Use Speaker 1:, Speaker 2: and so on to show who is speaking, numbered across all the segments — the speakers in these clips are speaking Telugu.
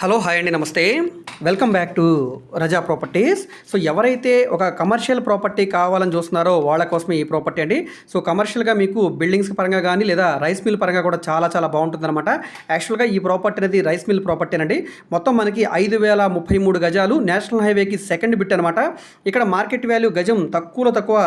Speaker 1: హలో హాయ్ అండి నమస్తే. Welcome back to Raza properties so ఎవరైతే ఒక కమర్షియల్ ప్రాపర్టీ కావాలని చూస్తున్నారో వాళ్ళ కోసమే ఈ ప్రాపర్టీ అండి. సో కమర్షియల్గా మీకు బిల్డింగ్స్ పరంగా కానీ లేదా రైస్ మిల్ పరంగా కూడా చాలా చాలా బాగుంటుంది అనమాట యాక్చువల్గా ఈ ప్రాపర్టీ అనేది రైస్ మిల్ ప్రాపర్టీ అండి మొత్తం మనకి ఐదు వేల ముప్పై మూడు గజాలు నేషనల్ హైవేకి సెకండ్ బిట్ అనమాట ఇక్కడ మార్కెట్ వాల్యూ గజం తక్కువలో తక్కువ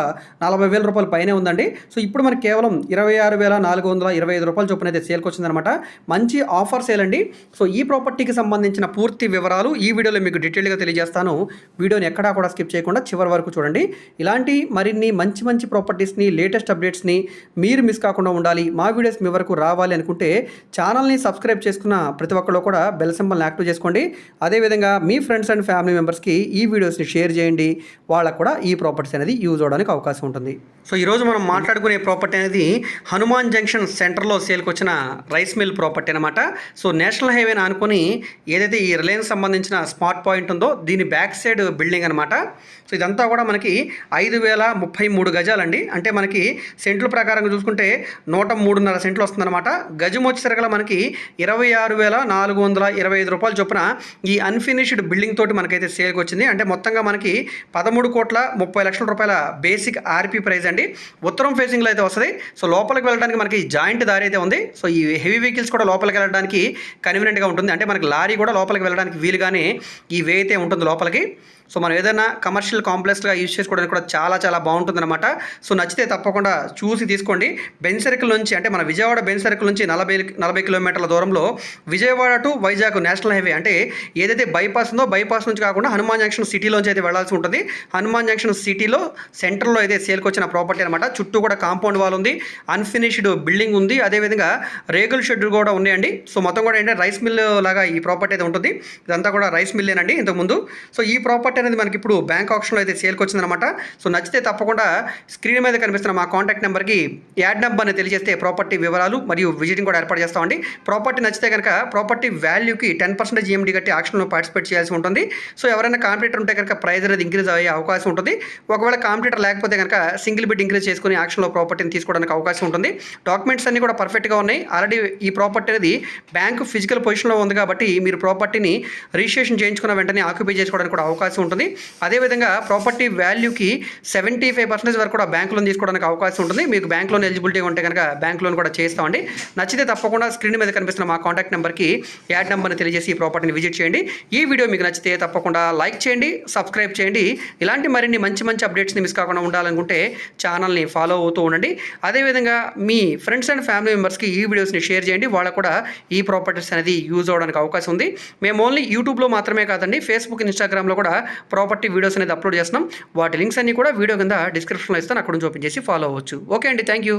Speaker 1: నలభై వేల రూపాయల పైనే ఉందండి. సో ఇప్పుడు మనకి కేవలం ఇరవై ఆరు వేల నాలుగు వందల ఇరవై ఐదు రూపాయల చొప్పున అయితే సేల్కి వచ్చిందనమాట మంచి ఆఫర్ సేల్ అండి. సో ఈ ప్రాపర్టీకి సంబంధించి సంబంధించిన పూర్తి వివరాలు ఈ వీడియోలో మీకు డీటెయిల్గా తెలియజేస్తాను. వీడియోని ఎక్కడా కూడా స్కిప్ చేయకుండా చివరి వరకు చూడండి. ఇలాంటి మరిన్ని మంచి మంచి ప్రాపర్టీస్ని లేటెస్ట్ అప్డేట్స్ని మీరు మిస్ కాకుండా ఉండాలి. మా వీడియోస్ మీ వరకు రావాలి అనుకుంటే ఛానల్ని సబ్స్క్రైబ్ చేసుకున్న ప్రతి ఒక్కళ్ళు కూడా బెల్ సింబల్ని యాక్టివ్ చేసుకోండి. అదేవిధంగా మీ ఫ్రెండ్స్ అండ్ ఫ్యామిలీ మెంబర్స్కి ఈ వీడియోస్ని షేర్ చేయండి. వాళ్ళకు కూడా ఈ ప్రాపర్టీస్ అనేది యూజ్ అవడానికి అవకాశం ఉంటుంది. సో ఈరోజు మనం మాట్లాడుకునే ప్రాపర్టీ అనేది హనుమాన్ జంక్షన్ సెంటర్లో సేల్కి వచ్చిన రైస్ మిల్ ప్రాపర్టీ అనమాట సో నేషనల్ హైవేని అనుకుని ఏదైతే ఈ రిలయన్స్ సంబంధించిన స్మార్ట్ పాయింట్ ఉందో దీని బ్యాక్ సైడ్ బిల్డింగ్ అనమాట సో ఇదంతా కూడా మనకి ఐదు వేల ముప్పై మూడు గజాలండి. అంటే మనకి సెంట్ల ప్రకారంగా చూసుకుంటే నూట మూడున్నర సెంట్లు వస్తుందన్నమాట. గజం వచ్చేసరికి మనకి ఇరవై ఆరు వేల నాలుగు వందల ఇరవై ఐదు రూపాయలు చొప్పున ఈ అన్ఫినిష్డ్ బిల్డింగ్ తోటి మనకైతే సేల్కి వచ్చింది. అంటే మొత్తంగా మనకి పదమూడు కోట్ల ముప్పై లక్షల రూపాయల బేసిక్ ఆర్పీ ప్రైస్ అండి. ఉత్తరం ఫేసింగ్లో అయితే వస్తుంది. సో లోపలికి వెళ్ళడానికి మనకి జాయింట్ దారి అయితే ఉంది. సో ఈ హెవీ వెహికల్స్ కూడా లోపలికి వెళ్ళడానికి కన్వీనియంట్గా ఉంటుంది. అంటే మనకి లారీ కూడా లోపలికి వెళ్ళడానికి వీలుగానే ఈ వే అయితే ఉంటుంది లోపలికి. సో మనం ఏదైనా కమర్షియల్ కాంప్లెక్స్గా యూజ్ చేసుకోవడానికి కూడా చాలా చాలా బాగుంటుందన్నమాట. సో నచ్చితే తప్పకుండా చూసి తీసుకోండి. బెన్ సర్కిల్ నుంచి అంటే మన విజయవాడ బెన్ సర్కిల్ నుంచి నలభై నలభై కిలోమీటర్ల దూరంలో Vijayawada to Vizag national highway అంటే ఏదైతే బైపాస్ ఉందో బైపాస్ నుంచి కాకుండా హనుమాన్ జంక్షన్ సిటీలోంచి అయితే వెళ్ళాల్సి ఉంటుంది. హనుమాన్ జంక్షన్ సిటీలో సెంటర్లో అయితే సేల్కి వచ్చిన ప్రాపర్టీ అనమాట చుట్టూ కూడా కాంపౌండ్ వాల్ ఉంది. అన్ఫినిష్డ్ బిల్డింగ్ ఉంది. అదేవిధంగా రేగుల్ షెడ్ కూడా ఉన్నాయండి. సో మొత్తం కూడా ఏంటంటే రైస్ మిల్ లాగా ఈ ప్రాపర్టీ అయితే ఉంటుంది. ఇదంతా కూడా రైస్ మిల్లేనండి ఇంతకుముందు. సో ఈ ప్రాపర్టీ అనేది మనకి ఇప్పుడు బ్యాంక్ ఆప్షన్లో అయితే సేల్కి వచ్చిందనమాట సో నచ్చితే తప్పకుండా స్క్రీన్ మీద కనిపిస్తున్న మా కాంటాక్ట్ నెంబర్కి యాడ్ నెంబర్ని తెలియజేస్తే ప్రాపర్టీ వివరాలు మరియు విజిటింగ్ కూడా ఏర్పాటు చేస్తామండి. ప్రాపర్టీ నచ్చితే కనుక ప్రాపర్టీ వాల్యూకి టెన్ పర్సెంట్ జిఎండి కట్టి ఆక్షన్లో పార్టిసిపేట్ చేయాల్సి ఉంటుంది. సో ఎవరైనా కాంపిటేటర్ ఉంటే కనుక ప్రైజ్ అనేది ఇంక్రీజ్ అయ్యే అవకాశం ఉంటుంది. ఒకవేళ కాంపిటేటర్ లేకపోతే కనుక సింగిల్ బిడ్ ఇంక్రీజ్ చేసుకుని ఆక్షన్లో ప్రాపర్టీని తీసుకోవడానికి అవకాశం ఉంటుంది. డాక్యుమెంట్స్ అన్ని కూడా పర్ఫెక్ట్గా ఉన్నాయి. ఆల్రెడీ ఈ ప్రాపర్టీ అనేది బ్యాంకు ఫిజికల్ పొజిషన్లో ఉంది కాబట్టి మీరు ప్రాపర్టీని రిజిస్ట్రేషన్ చేయించుకున్న వెంటనే ఆక్యుపై చేసుకోవడానికి కూడా అవకాశం ఉంటుంది. అదేవిధంగా ప్రాపర్టీ వాల్యూకి సెవెంటీ ఫైవ్ పర్సెంటేజ్ వరకు కూడా బ్యాంక్ లోన్ తీసుకోవడానికి అవకాశం ఉంటుంది. మీకు బ్యాంక్ లోన్ ఎలిజిబిలిటీ ఉంటే కనుక బ్యాంక్ లోన్ కూడా చేస్తామండి. నచ్చితే తప్పకుండా స్క్రీన్ మీద కనిపిస్తున్న మా కాంటాక్ట్ నెంబర్కి యాడ్ నెంబర్ని తెలియజేసి ఈ ప్రాపర్టీని విజిట్ చేయండి. ఈ వీడియో మీకు నచ్చితే తప్పకుండా లైక్ చేయండి సబ్స్క్రైబ్ చేయండి. ఇలాంటి మరిన్ని మంచి మంచి అప్డేట్స్ని మిస్ కాకుండా ఉండాలనుకుంటే ఛానల్ని ఫాలో అవుతూ ఉండండి. అదేవిధంగా మీ ఫ్రెండ్స్ అండ్ ఫ్యామిలీ మెంబర్స్కి ఈ వీడియోస్ని షేర్ చేయండి. వాళ్ళకు కూడా ఈ ప్రాపర్టీస్ అనేది యూజ్ అవడానికి అవకాశం ఉంది. మేము ఓన్లీ యూట్యూబ్లో మాత్రమే కాదండి ఫేస్బుక్ ఇన్స్టాగ్రామ్లో కూడా ప్రాపర్టీ వీడియోస్ అనేది అప్లోడ్ చేస్తున్నాం. వాటి లింక్స్ అన్ని కూడా వీడియో కింద డిస్క్రిప్షన్లో ఇస్తాను. అక్కడ నుంచి ఓపెన్ చేసి ఫాలో అవ్వచ్చు. ఓకే అండి. Thank you